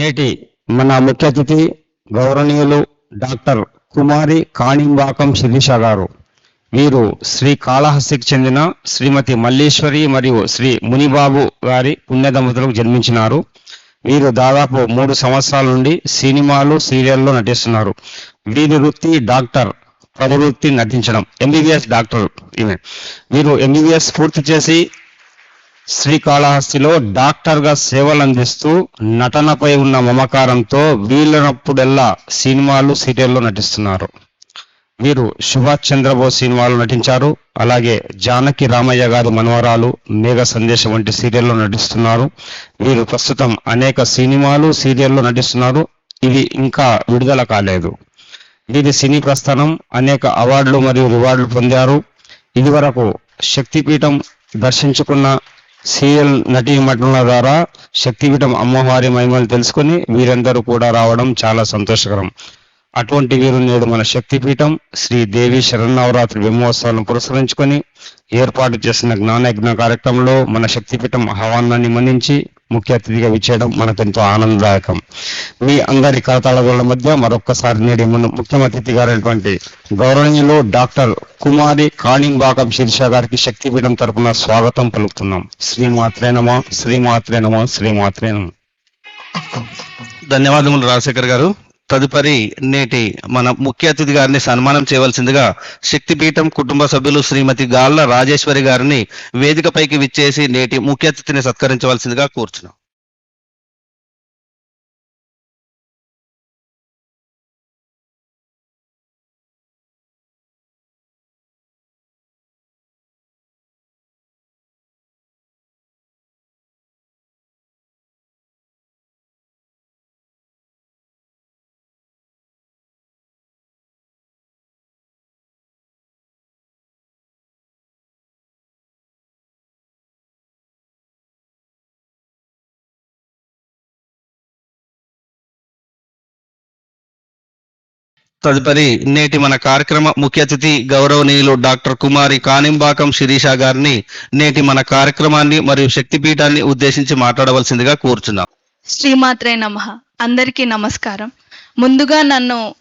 నేటి మన ముఖ్య అతిథి గౌరవనీయులు డాక్టర్ కుమారి కాణింబాకం శిరీష గారు. వీరు శ్రీ కాళహస్తికి చెందిన శ్రీమతి మల్లేశ్వరి మరియు శ్రీ మునిబాబు గారి పుణ్య దంపతులకు జన్మించినారు. వీరు దాదాపు మూడు సంవత్సరాల నుండి సినిమాలు సీరియల్లో నటిస్తున్నారు. వీరి వృత్తి డాక్టర్ ప్రవృత్తి నటించడం. ఎంబీబీఎస్ డాక్టర్ ఈమె. వీరు ఎంబీబీఎస్ పూర్తి చేసి శ్రీకాళహస్తిలో డాక్టర్గా సేవలు అందిస్తూ నటనపై ఉన్న మమకారంతో వీళ్ళనప్పుడల్లా సినిమాలు సీరియల్లో నటిస్తున్నారు. వీరు సుభాష్ చంద్రబోస్ సినిమాలో నటించారు. అలాగే జానకి రామయ్య గారి మనవరాలు మేఘ సందేశం వంటి సీరియల్లో నటిస్తున్నారు. వీరు ప్రస్తుతం అనేక సినిమాలు సీరియల్లో నటిస్తున్నారు. ఇవి ఇంకా విడుదల కాలేదు. వీరి సినీ ప్రస్థానం అనేక అవార్డులు మరియు రివార్డులు పొందారు. ఇదివరకు శక్తిపీఠం దర్శించుకున్న సీరియల్ నటీమణుల ద్వారా శక్తిపీఠం అమ్మవారి మహిమలు తెలుసుకుని వీరందరూ కూడా రావడం చాలా సంతోషకరం. అటువంటి వీరు నేడు మన శక్తిపీఠం శ్రీ దేవి శరన్నవరాత్రి బ్రహ్మోత్సవాలను పురస్కరించుకొని ఏర్పాటు చేసిన జ్ఞానయజ్ఞ కార్యక్రమంలో మన శక్తిపీఠం ఆహ్వానాన్ని మన్నించి ముఖ్య అతిథిగా విచ్చేయడం మనకెంతో ఆనందదాయకం. మీ అందరి కరతాళాల మధ్య మరొక్కసారి నేడు మన ముఖ్య అతిథి గారైనటువంటి గౌరవనీయులు డాక్టర్ కుమారి కాణింబాకం శీర్ష గారికి శక్తిపీఠం తరపున స్వాగతం పలుకుతున్నాం. శ్రీమాత్రేనమా శ్రీమాత్రేనమా శ్రీమాత్రేనమా ధన్యవాదములు రాజశేఖర్ గారు. తదుపరి నేటి మన ముఖ్య అతిథి గారిని సన్మానం చేయవలసిందిగా శక్తిపీఠం కుటుంబ సభ్యులు శ్రీమతి గాళ్ళ రాజేశ్వరి గారిని వేదికపైకి విచ్చేసి నేటి ముఖ్య అతిథిని సత్కరించవలసిందిగా కూర్చున్నాం. తదుపరి నేటి మన కార్యక్రమ ముఖ్య అతిథి గౌరవనీయులు డాక్టర్ కుమారి కానింబాకం శిరీష గారిని నేటి మన కార్యక్రమాన్ని మరియు శక్తిపీఠాన్ని ఉద్దేశించి మాట్లాడవలసిందిగా కోరుచున్నాం. శ్రీమాత్రే నమ. అందరికీ నమస్కారం. ముందుగా నన్ను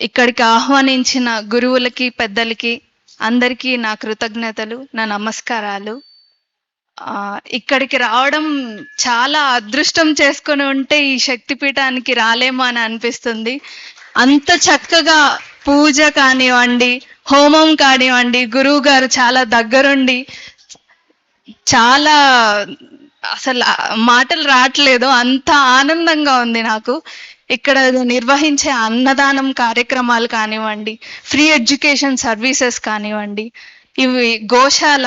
ఇక్కడికి ఆహ్వానించిన గురువులకి పెద్దలకి అందరికీ నా కృతజ్ఞతలు నా నమస్కారాలు. ఇక్కడికి రావడం చాలా అదృష్టం చేసుకొని ఉంటే ఈ శక్తిపీఠానికి రాలేమో అని అనిపిస్తుంది. అంత చక్కగా పూజ కానివ్వండి హోమం కానివ్వండి గురువు గారు చాలా దగ్గరుండి చాలా అసలు మాటలు రావట్లేదు అంత ఆనందంగా ఉంది నాకు. ఇక్కడ నిర్వహించే అన్నదానం కార్యక్రమాలు కానివ్వండి ఫ్రీ ఎడ్యుకేషన్ సర్వీసెస్ కానివ్వండి ఇవి గోశాల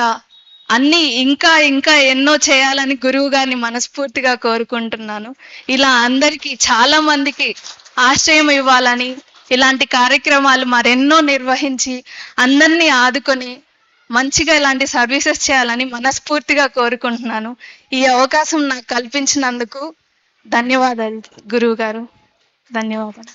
అన్నీ ఇంకా ఇంకా ఎన్నో చేయాలని గురువు గారిని మనస్ఫూర్తిగా కోరుకుంటున్నాను. ఇలా అందరికీ చాలా మందికి ఆశ్రయం ఇవ్వాలని ఇలాంటి కార్యక్రమాలు మరెన్నో నిర్వహించి అందరినీ ఆదుకొని మంచిగా ఇలాంటి సర్వీసెస్ చేయాలని మనస్ఫూర్తిగా కోరుకుంటున్నాను. ఈ అవకాశం నాకు కల్పించినందుకు ధన్యవాదాలు గురువు గారు. ధన్యవాదాలు.